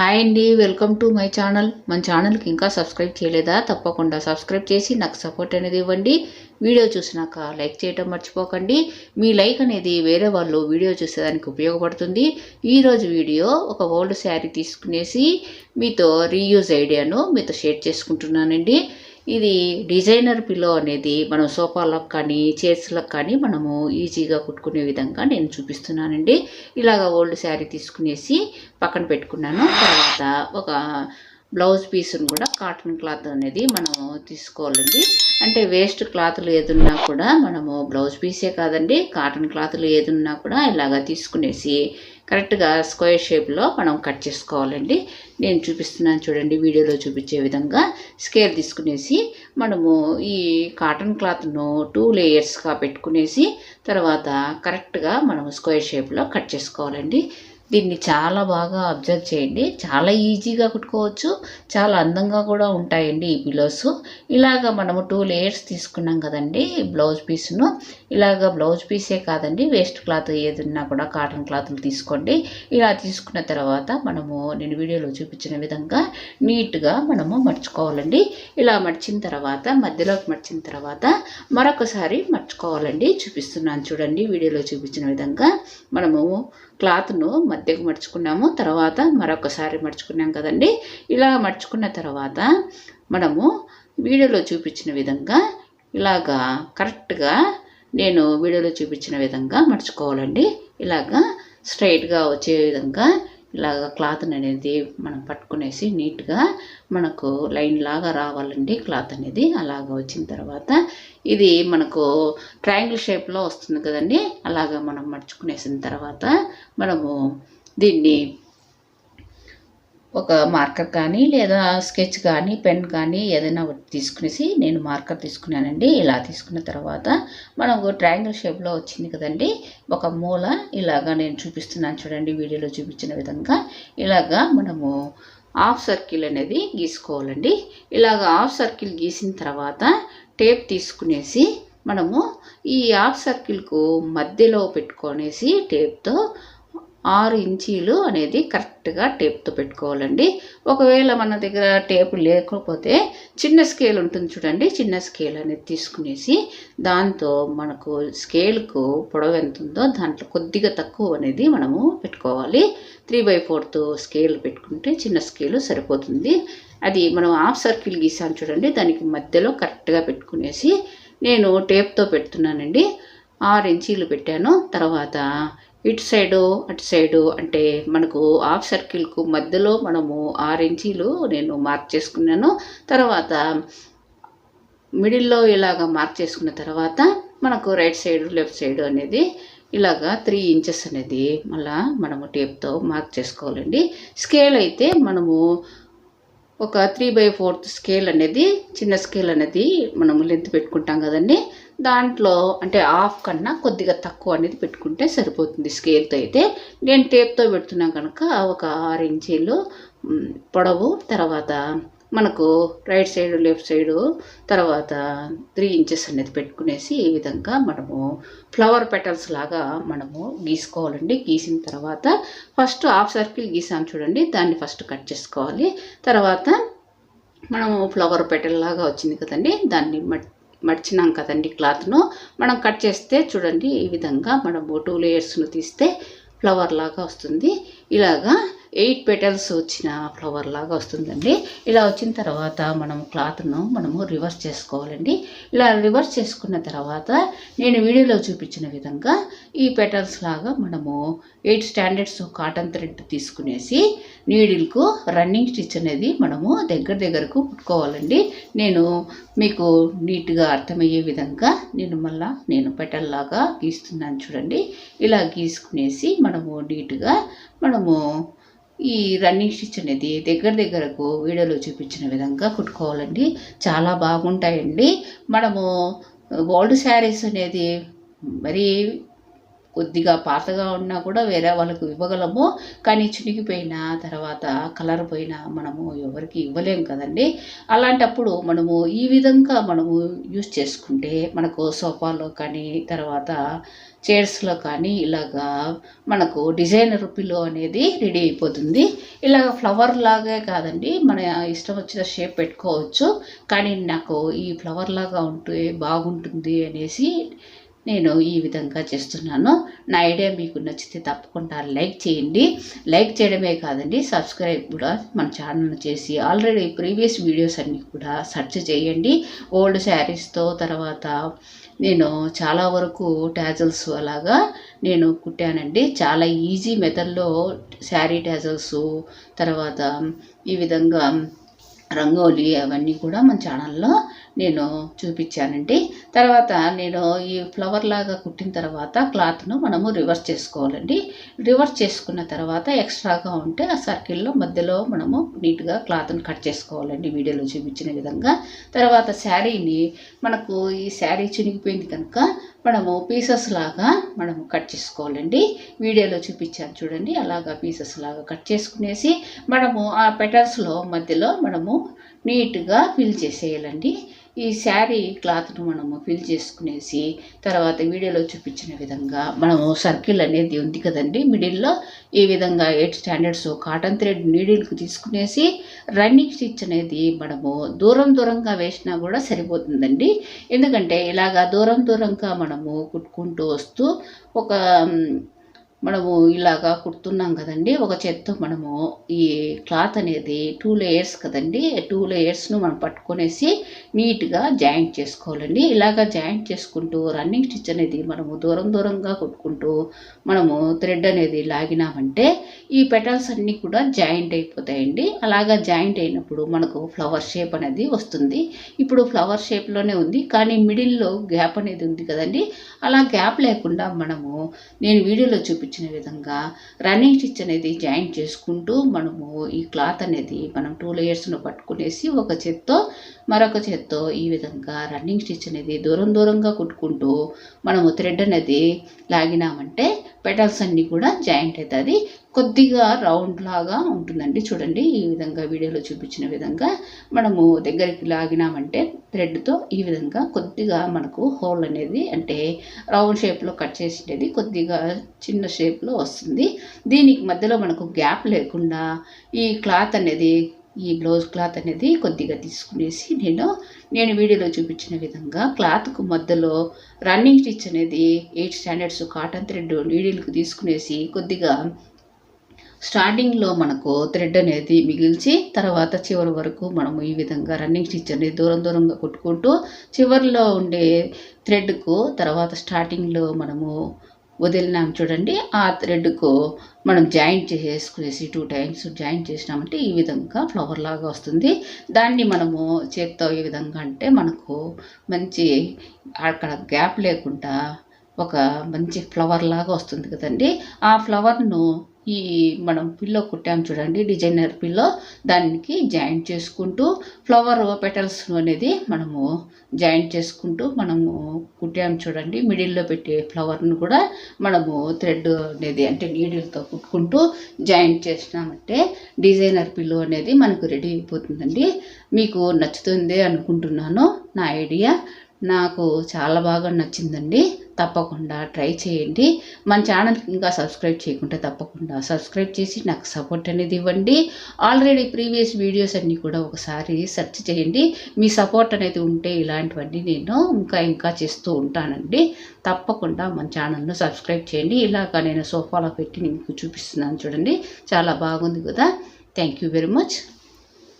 Hi అండి welcome to my channel. మన ఛానల్కి ఇంకా సబ్స్క్రైబ్ చేయలేదా? తప్పకుండా సబ్స్క్రైబ్ చేసి నాకు సపోర్ట్ అనేది ఇవ్వండి. వీడియో చూసినాక లైక్ చేయటం మర్చిపోకండి. మీ లైక్ అనేది వేరే వాళ్ళు వీడియో చూసేదానికి ఉపయోగపడుతుంది. ఈరోజు వీడియో ఒక ఓల్డ్ శారీ తీసుకునేసి మీతో రీయూజ్ ఐడియాను మీతో షేర్ చేసుకుంటున్నానండి. ఇది డిజైనర్ పిల్లో అనేది మనం సోఫాలకు కానీ చైర్స్లకు కానీ మనము ఈజీగా కుట్టుకునే విధంగా నేను చూపిస్తున్నానండి. ఇలాగ ఓల్డ్ శారీ తీసుకునేసి పక్కన పెట్టుకున్నాను. తర్వాత ఒక బ్లౌజ్ పీస్ని కూడా కాటన్ క్లాత్ అనేది మనము తీసుకోవాలండి. అంటే వేస్ట్ క్లాత్లు ఏదున్నా కూడా మనము బ్లౌజ్ పీసే కాదండి. కాటన్ క్లాత్లు ఏదున్నా కూడా ఇలాగ తీసుకునేసి కరెక్ట్గా స్క్వేర్ షేప్లో మనం కట్ చేసుకోవాలండి. నేను చూపిస్తున్నాను చూడండి వీడియోలో చూపించే విధంగా స్కేల్ తీసుకునేసి మనము ఈ కాటన్ క్లాత్ను టూ లేయర్స్గా పెట్టుకునేసి తర్వాత కరెక్ట్గా మనం స్క్వేర్ షేప్లో కట్ చేసుకోవాలండి. దీన్ని చాలా బాగా అబ్జర్వ్ చేయండి. చాలా ఈజీగా కుట్టుకోవచ్చు. చాలా అందంగా కూడా ఉంటాయండి ఈ పిలోస్. ఇలాగ మనము టూ లేయర్స్ తీసుకున్నాం కదండి బ్లౌజ్ పీస్ను. ఇలాగ బ్లౌజ్ పీసే కాదండి వేస్ట్ క్లాత్ ఏదన్నా కూడా కాటన్ క్లాత్లు తీసుకోండి. ఇలా తీసుకున్న తర్వాత మనము నేను వీడియోలో చూపించిన విధంగా నీట్గా మనము మర్చుకోవాలండి ఇలా మర్చిన తర్వాత మధ్యలోకి మర్చిన తర్వాత మరొకసారి మర్చుకోవాలండి చూపిస్తున్నాను చూడండి వీడియోలో చూపించిన విధంగా మనము క్లాత్ను అద్దెకు మడుచుకున్నాము. తర్వాత మరొకసారి మడుచుకున్నాం కదండి. ఇలా మడుచుకున్న తర్వాత మనము వీడియోలో చూపించిన విధంగా ఇలాగా కరెక్ట్గా నేను వీడియోలో చూపించిన విధంగా మడుచుకోవాలండి. ఇలాగా స్ట్రైట్గా వచ్చే విధంగా ఇలాగ క్లాత్ అనేది మనం పట్టుకునేసి నీట్గా మనకు లైన్ లాగా రావాలండి క్లాత్ అనేది. అలాగ వచ్చిన తర్వాత ఇది మనకు ట్రయాంగిల్ షేప్లో వస్తుంది కదండి. అలాగ మనం మడుచుకునేసిన తర్వాత మనము దీన్ని ఒక మార్కర్ కానీ లేదా స్కెచ్ కానీ పెన్ కానీ ఏదైనా ఒకటి తీసుకునేసి నేను మార్కర్ తీసుకున్నానండి. ఇలా తీసుకున్న తర్వాత మనకు ట్రయాంగిల్ షేప్లో వచ్చింది కదండి. ఒక మూల ఇలాగా నేను చూపిస్తున్నాను చూడండి వీడియోలో చూపించిన విధంగా. ఇలాగా మనము హాఫ్ సర్కిల్ అనేది గీసుకోవాలండి. ఇలాగ హాఫ్ సర్కిల్ గీసిన తర్వాత టేప్ తీసుకునేసి మనము ఈ హాఫ్ సర్కిల్కు మధ్యలో పెట్టుకొనేసి టేప్తో ఆరు ఇంచీలు అనేది కరెక్ట్గా టేప్తో పెట్టుకోవాలండి. ఒకవేళ మన దగ్గర టేపు లేకపోతే చిన్న స్కేల్ ఉంటుంది చూడండి. చిన్న స్కేల్ అనేది తీసుకునేసి దాంతో మనకు స్కేల్కు పొడవు ఎంత ఉందో దాంట్లో కొద్దిగా తక్కువ అనేది మనము పెట్టుకోవాలి. త్రీ బై ఫోర్త్ స్కేల్ పెట్టుకుంటే చిన్న స్కేలు సరిపోతుంది. అది మనం హాఫ్ సర్కిల్ గీసాను చూడండి. దానికి మధ్యలో కరెక్ట్గా పెట్టుకునేసి నేను టేప్తో పెడుతున్నానండి. ఆరు ఇంచీలు పెట్టాను. తర్వాత ఇటు సైడు అటు సైడు అంటే మనకు హాఫ్ సర్కిల్కు మధ్యలో మనము ఆరు ఇంచీలు నేను మార్క్ చేసుకున్నాను. తర్వాత మిడిల్లో ఇలాగ మార్క్ చేసుకున్న తర్వాత మనకు రైట్ సైడ్ లెఫ్ట్ సైడ్ అనేది ఇలాగా త్రీ ఇంచెస్ అనేది మళ్ళా మనము టేప్తో మార్క్ చేసుకోవాలండి. స్కేల్ అయితే మనము ఒక త్రీ బై ఫోర్త్ స్కేల్ అనేది చిన్న స్కేల్ అనేది మనము లెంత్ పెట్టుకుంటాం కదండి. దాంట్లో అంటే హాఫ్ కన్నా కొద్దిగా తక్కువ అనేది పెట్టుకుంటే సరిపోతుంది స్కేల్తో అయితే. నేను టేప్తో పెడుతున్నాను కనుక ఒక ఆరు ఇంచీలు పొడవు తర్వాత మనకు రైట్ సైడ్ లెఫ్ట్ సైడు తర్వాత త్రీ ఇంచెస్ అనేది పెట్టుకునేసి ఈ విధంగా మనము ఫ్లవర్ పెటల్స్ లాగా మనము గీసుకోవాలండి. గీసిన తర్వాత ఫస్ట్ హాఫ్ సర్కిల్ గీసాం చూడండి. దాన్ని ఫస్ట్ కట్ చేసుకోవాలి. తర్వాత మనము ఫ్లవర్ పెటల్ లాగా వచ్చింది కదండి. దాన్ని మడిచినాం కదండి క్లాత్ను మనం కట్ చేస్తే చూడండి ఈ విధంగా మనము టూ లేయర్స్ను తీస్తే ఫ్లవర్ లాగా వస్తుంది. ఇలాగా ఎయిట్ పెటల్స్ వచ్చిన ఫ్లవర్ లాగా వస్తుందండి. ఇలా వచ్చిన తర్వాత మనం క్లాత్ను మనము రివర్స్ చేసుకోవాలండి. ఇలా రివర్స్ చేసుకున్న తర్వాత నేను వీడియోలో చూపించిన విధంగా ఈ పెటల్స్ లాగా మనము ఎయిట్ స్టాండర్డ్స్ కాటన్ థ్రెడ్ తీసుకునేసి నీడిల్కు రన్నింగ్ స్టిచ్ అనేది మనము దగ్గర దగ్గరకు కుట్టుకోవాలండి. నేను మీకు నీట్గా అర్థమయ్యే విధంగా నేను మళ్ళా నేను పెటల్ లాగా గీస్తున్నాను చూడండి. ఇలా గీసుకునేసి మనము నీట్గా మనము ఈ రన్నింగ్ స్టిచ్ అనేది దగ్గర దగ్గరకు వీడియోలో చూపించిన విధంగా కుట్టుకోవాలండి. చాలా బాగుంటాయండి. మనము ఓల్డ్ శారీస్ అనేది మరీ కొద్దిగా పాతగా ఉన్నా కూడా వేరే వాళ్ళకు ఇవ్వగలము. కానీ చినిగిపోయిన తర్వాత కలర్ పోయినా మనము ఎవరికి ఇవ్వలేము కదండి. అలాంటప్పుడు మనము ఈ విధంగా మనము యూస్ చేసుకుంటే మనకు సోఫాలో కానీ తర్వాత చైర్స్లో కానీ ఇలాగా మనకు డిజైనర్ పిల్లో అనేది రెడీ అయిపోతుంది. ఇలాగ ఫ్లవర్ లాగే కాదండి మన ఇష్టం వచ్చిన షేప్ పెట్టుకోవచ్చు. కానీ నాకు ఈ ఫ్లవర్ లాగా ఉంటే బాగుంటుంది అనేసి నేను ఈ విధంగా చేస్తున్నాను. నా ఐడియా మీకు నచ్చితే తప్పకుండా లైక్ చేయండి. లైక్ చేయడమే కాదండి సబ్స్క్రైబ్ కూడా మన ఛానల్ చేసి ఆల్రెడీ ప్రీవియస్ వీడియోస్ అన్నీ కూడా సెర్చ్ చేయండి. ఓల్డ్ శారీస్తో తర్వాత నేను చాలా వరకు ట్యాజల్స్ అలాగా నేను కుట్టానండి. చాలా ఈజీ మెథడ్లో శారీ ట్యాజల్స్ తర్వాత ఈ విధంగా రంగోలి అవన్నీ కూడా మన ఛానల్లో నేను చూపించానండి. తర్వాత నేను ఈ ఫ్లవర్ లాగా కుట్టిన తర్వాత క్లాత్ను మనము రివర్స్ చేసుకోవాలండి. రివర్స్ చేసుకున్న తర్వాత ఎక్స్ట్రాగా ఉంటే ఆ సర్కిల్లో మధ్యలో మనము నీట్గా క్లాత్ని కట్ చేసుకోవాలండి. వీడియోలో చూపించిన విధంగా. తర్వాత శారీని మనకు ఈ శారీ చినిగిపోయింది కనుక మనము పీసెస్ లాగా మనము కట్ చేసుకోవాలండి. వీడియోలో చూపించాను చూడండి. అలాగా పీసెస్ లాగా కట్ చేసుకునేసి మనము ఆ పెటల్స్లో మధ్యలో మనము నీట్గా ఫిల్ చేసేయాలండి. ఈ శారీ క్లాత్ను మనము ఫిల్ చేసుకునేసి తర్వాత వీడియోలో చూపించిన విధంగా మనము సర్కిల్ అనేది ఉంది కదండి మిడిల్లో ఈ విధంగా ఎయిట్ స్టాండర్డ్స్ కాటన్ థ్రెడ్ నీడిల్కి తీసుకునేసి రన్నింగ్ స్టిచ్ అనేది మనము దూరం దూరంగా వేసినా కూడా సరిపోతుందండి. ఎందుకంటే ఇలాగా దూరం దూరంగా మనము కుట్టుకుంటూ వస్తూ ఒక మనము ఇలాగా కుడుతున్నాం కదండి. ఒక చేత్తో మనము ఈ క్లాత్ అనేది టూ లేయర్స్ కదండి. టూ లేయర్స్ను మనం పట్టుకొనేసి నీట్గా జాయింట్ చేసుకోవాలండి. ఇలాగా జాయింట్ చేసుకుంటూ రన్నింగ్ స్టిచ్ అనేది మనము దూరం దూరంగా కుట్టుకుంటూ మనము థ్రెడ్ అనేది లాగినామంటే ఈ పెటల్స్ అన్నీ కూడా జాయింట్ అయిపోతాయండి. అలాగా జాయింట్ అయినప్పుడు మనకు ఫ్లవర్ షేప్ అనేది వస్తుంది. ఇప్పుడు ఫ్లవర్ షేప్లోనే ఉంది. కానీ మిడిల్లో గ్యాప్ అనేది ఉంది కదండి. అలా గ్యాప్ లేకుండా మనము నేను వీడియోలో చూపించిన విధంగా రన్నింగ్ స్టిచ్ అనేది జాయింట్ చేసుకుంటూ మనము ఈ క్లాత్ అనేది మనం టూ లేయర్స్ను పట్టుకునేసి ఒక చేత్తో మరొక చేత్తో ఈ విధంగా రన్నింగ్ స్టిచ్ అనేది దూరం దూరంగా కుట్టుకుంటూ మనము థ్రెడ్ అనేది లాగినామంటే పెటల్స్ అన్నీ కూడా జాయింట్ అవుతుంది. కొద్దిగా రౌండ్ లాగా ఉంటుందండి. చూడండి ఈ విధంగా వీడియోలో చూపించిన విధంగా మనము దగ్గరికి లాగినామంటే థ్రెడ్తో ఈ విధంగా కొద్దిగా మనకు హోల్ అనేది అంటే రౌండ్ షేప్లో కట్ చేసేది కొద్దిగా చిన్న షేప్లో వస్తుంది. దీనికి మధ్యలో మనకు గ్యాప్ లేకుండా ఈ క్లాత్ అనేది ఈ బ్లౌజ్ క్లాత్ అనేది కొద్దిగా తీసుకునేసి నేను నేను వీడియోలో చూపించిన విధంగా క్లాత్కు మధ్యలో రన్నింగ్ స్టిచ్ అనేది ఎయిట్ స్టాండర్డ్స్ కాటన్ థ్రెడ్ నీడిల్కి తీసుకునేసి కొద్దిగా స్టార్టింగ్లో మనకు థ్రెడ్ అనేది మిగిల్చి తర్వాత చివరి వరకు మనము ఈ విధంగా రన్నింగ్ స్టిచ్ అనేది దూరం దూరంగా కొట్టుకుంటూ చివరిలో ఉండే థ్రెడ్కు తర్వాత స్టార్టింగ్లో మనము వదిలినాం చూడండి. ఆ థ్రెడ్కు మనం జాయింట్ చేసేసుకునేసి టూ టైమ్స్ జాయింట్ చేసినామంటే ఈ విధంగా ఫ్లవర్ లాగా వస్తుంది. దాన్ని మనము చేత్తో ఈ విధంగా అంటే మనకు మంచి అక్కడ గ్యాప్ లేకుండా ఒక మంచి ఫ్లవర్ లాగా వస్తుంది కదండి. ఆ ఫ్లవర్ను ఈ మనం పిల్లో కుట్టాం చూడండి డిజైనర్ పిల్లో. దానికి జాయింట్ చేసుకుంటూ ఫ్లవర్ పెటల్స్ అనేది మనము జాయింట్ చేసుకుంటూ మనము కుట్టాం చూడండి. మిడిల్లో పెట్టే ఫ్లవర్ను కూడా మనము థ్రెడ్ అనేది అంటే నీడిల్తో కుట్టుకుంటూ జాయింట్ చేసినామంటే డిజైనర్ పిల్లో అనేది మనకు రెడీ అయిపోతుందండి. మీకు నచ్చుతుంది అనుకుంటున్నాను. నా ఐడియా నాకు చాలా బాగా నచ్చిందండి. తప్పకుండా ట్రై చేయండి. మన ఛానల్కి ఇంకా సబ్స్క్రైబ్ చేయకుంటే తప్పకుండా సబ్స్క్రైబ్ చేసి నాకు సపోర్ట్ అనేది ఇవ్వండి. ఆల్రెడీ ప్రీవియస్ వీడియోస్ అన్నీ కూడా ఒకసారి సెర్చ్ చేయండి. మీ సపోర్ట్ అనేది ఉంటే ఇలాంటివన్నీ నేను ఇంకా ఇంకా చేస్తూ ఉంటానండి. తప్పకుండా మన ఛానల్ను సబ్స్క్రైబ్ చేయండి. ఇలాగ నేను సోఫాలో పెట్టి మీకు చూపిస్తున్నాను చూడండి. చాలా బాగుంది కదా. Thank you very much